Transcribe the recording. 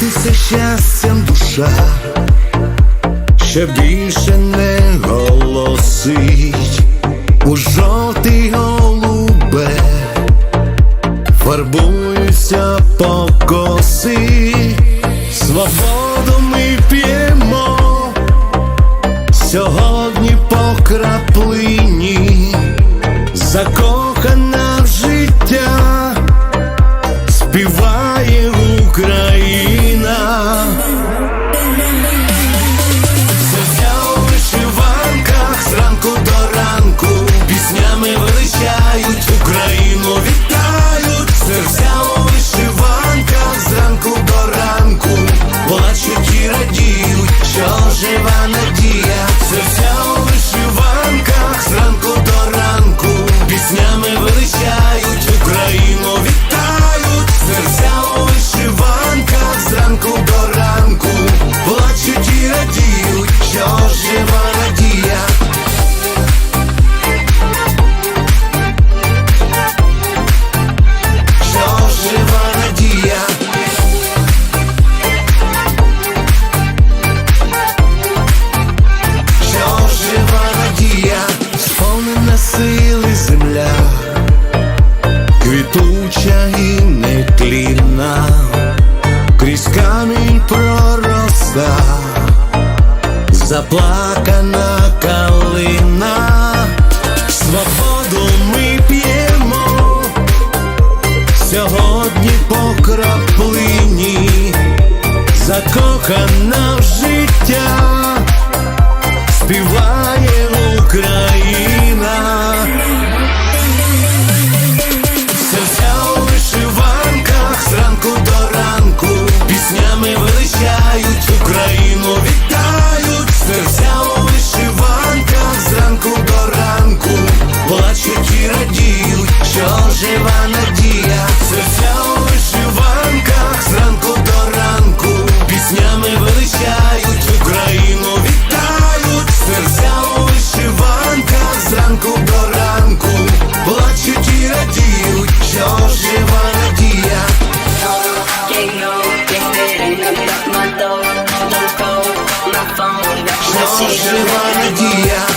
світиться щастям душа, що більше не голосить. У жовтий голубе, фарбуються покоси, свободу ми п'ємо сьогодні по краплині, закохана в життя, співає Україна. Надія, серця у вишиванках зранку до ранку, заплакана калина, свободу ми п'ємо. Сьогодні по краплині, закохана в життя, співає Україна. Жива надія, серця у вишиванках зранку до ранку, піснями величають, Україну вітають, серця у вишиванках зранку до ранку, плачуть і радіють, що жива надія. Що жива надія,